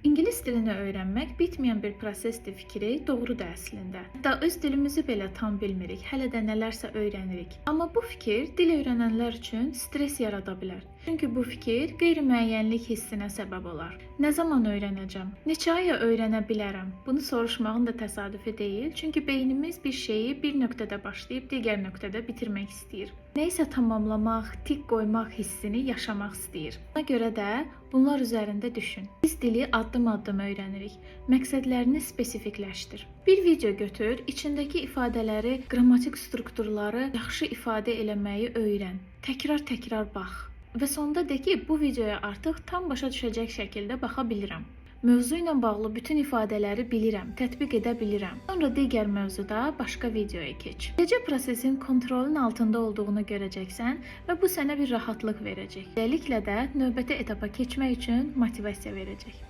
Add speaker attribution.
Speaker 1: İngilis dilini öyrənmək bitməyən bir prosesdir fikri doğrudur əslində. Hətta öz dilimizi belə tam bilmirik, hələ də nələrsə öyrənirik. Amma bu fikir dil öyrənənlər üçün stress yarada bilər. Çünki bu fikir qeyri-müəyyənlik hissinə səbəb olar. Nə zaman öyrənəcəm? Neçə aya öyrənə bilərəm? Bunu soruşmağın da təsadüfi deyil, çünki beynimiz bir şeyi bir nöqtədə başlayıb digər nöqtədə bitirmək istəyir. Nəyisə tamamlamaq, tik qoymaq hissini yaşamaq istəyir. Buna görə də bunlar üzərində düşün. Biz dili addım-addım öyrənirik. Məqsədlərini spesifikləşdir. Bir video götür, içindəki ifadələri, qrammatik strukturları yaxşı ifadə eləməyi öyrən. Təkrar-təkrar bax. Və sonda de ki, bu videoya artıq tam başa düşəcək şəkildə baxa bilirəm. Mövzu ilə bağlı bütün ifadələri bilirəm, tətbiq edə bilirəm. Sonra digər mövzuda başqa videoya keç. Beləcə prosesin kontrolun altında olduğunu görəcəksən və bu sənə bir rahatlıq verəcək. Beləliklə də növbəti etapa keçmək üçün motivasiya verəcək.